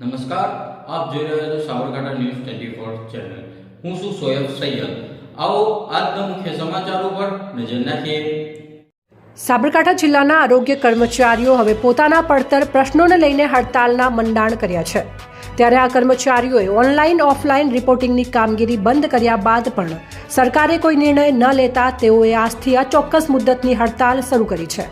નમસ્કાર, આપ જોઈ રહ્યા છો Sabarkantha news twenty four channel. હું છું સોયબ સૈયદ. આવો આજના મુખ્ય સમાચારો પર નજર નાખીએ. સાબરકાંઠા જિલ્લાના આરોગ્ય કર્મચારીઓ હવે પોતાના પડતર પ્રશ્નોને લઈને હડતાલના મંડાણ કર્યા છે. ત્યારે આ કર્મચારીઓએ ઓનલાઈન ઓફલાઈન રિપોર્ટિંગની કામગીરી બંધ કર્યા બાદ પણ સરકારે કોઈ નિર્ણય ન લેતા તેઓએ આજથી આ ચોક્કસ મુદ્દતની હડતાલ શરૂ કરી છે.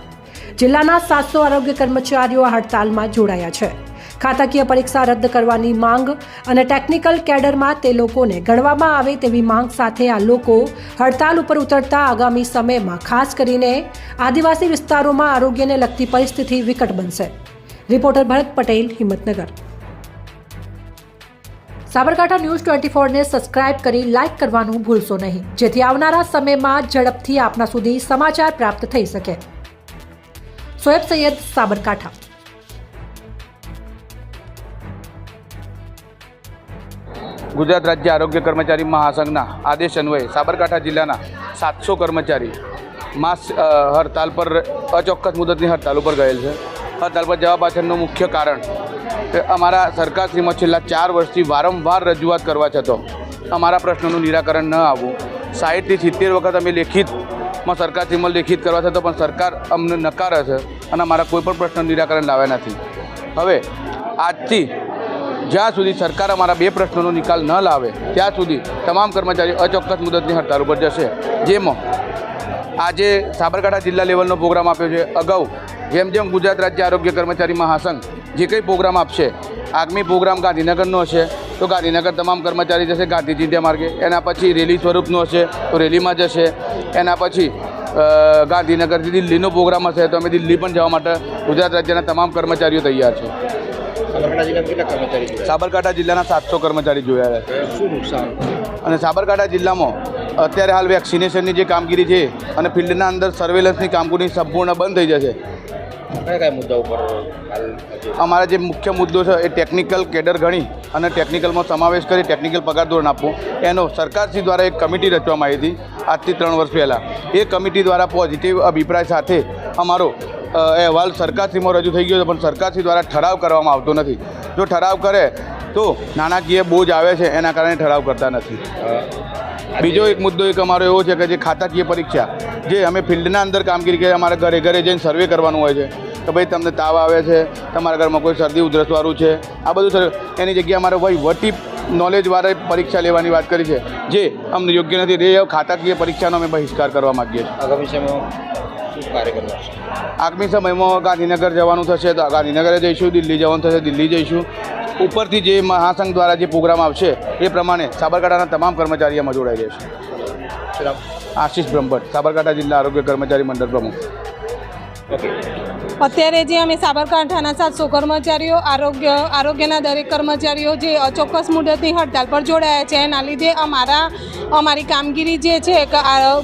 જિલ્લાના સાતસો આરોગ્ય કર્મચારીઓ આ હડતાલમાં જોડાયા છે. ખાતાકીય પરીક્ષા રદ કરવાની માંગ અને ટેકનિકલ કેડરમાં તે લોકોને ગણવામાં આવે તેવી માંગ સાથે આ લોકો હડતાલ ઉપર ઉતરતા આગામી સમયમાં ખાસ કરીને આદિવાસી વિસ્તારોમાં આરોગ્યને લગતી પરિસ્થિતિ વિકટ બનશે. Reporter Bharat Patel, Himmatnagar. Sabarkantha news twenty ફોરને subscribe કરી લાઇક કરવાનું ભૂલશો નહીં. જેથી આવનારા સમયમાં ઝડપથી આપના સુધી સમાચાર પ્રાપ્ત થઈ શકે. સોએબ સૈયદ સાબરકાંઠા. ગુજરાત રાજ્ય આરોગ્ય કર્મચારી મહાસંઘના આદેશ અન્વયે સાબરકાંઠા જિલ્લાના સાતસો કર્મચારી માસ હડતાલ પર અચોક્કસ મુદતની હડતાલ ઉપર ગયેલ છે. હડતાલ પર જવા પાછળનું મુખ્ય કારણ કે અમારા સરકારશ્રીમાં છેલ્લા ચાર વર્ષથી વારંવાર રજૂઆત કરવા છતાં અમારા પ્રશ્નોનું નિરાકરણ ન આવવું. સાહીઠથી સિત્તેર વખત અમે લેખિતમાં સરકારશ્રીમાં લેખિત કરવા છતાં પણ સરકાર અમને નકારે છે અને અમારા કોઈ પણ પ્રશ્નનું નિરાકરણ લાવ્યા નથી. હવે આજથી જ્યાં સુધી સરકાર અમારા બે પ્રશ્નોનો નિકાલ ન લાવે, ત્યાં સુધી તમામ કર્મચારીઓ અચોક્કસ મુદતની હડતાલ ઉપર જશે. જેમાં આજે સાબરકાંઠા જિલ્લા લેવલનો પ્રોગ્રામ આપ્યો છે. અગાઉ જેમ જેમ ગુજરાત રાજ્ય આરોગ્ય કર્મચારી મહાસંઘ જે કંઈ પ્રોગ્રામ આપશે, આગામી પ્રોગ્રામ ગાંધીનગરનો હશે, તો ગાંધીનગર તમામ કર્મચારી જશે ગાંધી ચિંતા માર્ગે. એના પછી રેલી સ્વરૂપનો હશે, તો રેલીમાં જશે. એના પછી ગાંધીનગરથી દિલ્હીનો પ્રોગ્રામ હશે, તો અમે દિલ્હી પણ જવા માટે ગુજરાત રાજ્યના તમામ કર્મચારીઓ તૈયાર છે. સાબરકાંઠા જિલ્લાના સાતસો કર્મચારી જોયા છે. શું નુકસાન? અને સાબરકાંઠા જિલ્લામાં અત્યારે હાલ વેક્સિનેશનની જે કામગીરી છે અને ફિલ્ડના અંદર સર્વેલન્સની કામગીરી સંપૂર્ણ બંધ થઈ જશે. કયા કયા મુદ્દા ઉપર અમારા જે મુખ્ય મુદ્દો છે એ ટેકનિકલ કેડર ગણી અને ટેકનિકલમાં સમાવેશ કરી ટેકનિકલ પગાર ધોરણ આપવું. એનો સરકારશ્રી દ્વારા એક કમિટી રચવામાં આવી હતી આજથી ત્રણ વર્ષ પહેલાં. એ કમિટી દ્વારા પોઝિટિવ અભિપ્રાય સાથે અમારો અહેવાલ સરકારશ્રીમાં રજૂ થઈ ગયો છે પણ સરકારશ્રી દ્વારા ઠરાવ કરવામાં આવતો નથી. જો ઠરાવ કરે તો નાણાકીય બોજ આવે છે એના કારણે ઠરાવ કરતા નથી. બીજો એક મુદ્દો એક અમારો એવો છે કે જે ખાતાકીય પરીક્ષા જે અમે ફિલ્ડના અંદર કામગીરી કરીએ અમારે ઘરે ઘરે જઈને સર્વે કરવાનું હોય છે કે ભાઈ તમને તાવ આવે છે તમારા ઘરમાં કોઈ શરદી ઉધરસવાળું છે આ બધું સર એની જગ્યાએ અમારે ભાઈ વટી નોલેજવાળા પરીક્ષા લેવાની વાત કરી છે જે અમને યોગ્ય નથી. રે ખાતાકીય પરીક્ષાનો અમે બહિષ્કાર કરવા માગીએ છીએ. આગામી સમયમાં? શું આગામી સમયમાં ગાંધીનગર જવાનું થશે તો ગાંધીનગરે જઈશું દિલ્હી જવાનું થશે દિલ્હી જઈશું. ઉપરથી જે મહાસંઘ દ્વારા જે પ્રોગ્રામ આવશે એ પ્રમાણે સાબરકાંઠાના તમામ કર્મચારી એમાં જોડાઈ જશે? આશીષ બ્રહ્મભટ્ટ સાબરકાંઠા જિલ્લા આરોગ્ય કર્મચારી મંડળ પ્રમુખ. ઓકે અત્યારે જે અમે સાબરકાંઠાના સાતસો કર્મચારીઓ, આરોગ્ય, આરોગ્યના દરેક કર્મચારીઓ જે અચોક્કસ મુદતની હડતાલ પર જોડાયા છે, એના લીધે અમારા, અમારી કામગીરી જે છે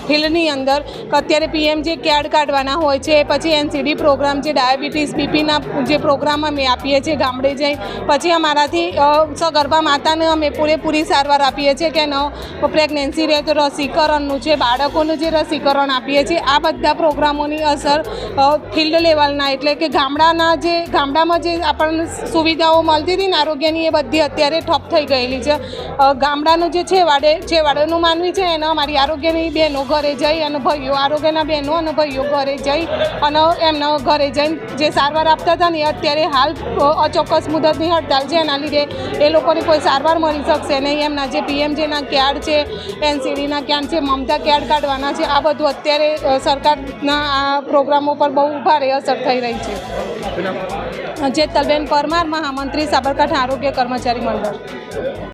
ફિલ્ડની અંદર અત્યારે પીએમ જે કેડ કાઢવાના હોય છે, પછી એનસીડી પ્રોગ્રામ, જે ડાયાબિટીસ બીપીના જે પ્રોગ્રામ અમે આપીએ છીએ ગામડે જઈ, પછી અમારાથી સગર્ભા માતાને અમે પૂરેપૂરી સારવાર આપીએ છીએ કે ન, પ્રેગ્નન્સી રહે તો રસીકરણનું છે, બાળકોનું જે રસીકરણ આપીએ છીએ, આ બધા પ્રોગ્રામોની અસર ફિલ્ડ લેવલના એટલે કે ગામડાના જે ગામડામાં જે આપણને સુવિધાઓ મળતી હતી ને આરોગ્યની એ બધી અત્યારે ઠપ થઈ ગયેલી છે. ગામડાનું જે છેવાડે છેવાડેનું માનવી છે, એને અમારી આરોગ્યની બહેનો ઘરે જઈ અને ભાઈઓ આરોગ્યના બહેનો અને ભાઈઓ ઘરે જઈ અને એમના ઘરે જઈને જે સારવાર આપતા હતા ને અત્યારે હાલ અચોક્કસ મુદતની હડતાલ છે. એના લીધે એ લોકોને કોઈ સારવાર મળી શકશે નહીં. એમના જે પીએમજેના કાર્ડ છે એનસીડીના કાર્ડ છે, મમતા કાર્ડ કાઢવાના છે, આ બધું અત્યારે સરકારના આ પ્રોગ્રામો પર બહુ ભારે અસર થઈ રહી છે. જેતલબેન પરમાર મહામંત્રી સાબરકાંઠા આરોગ્ય કર્મચારી મંડળ.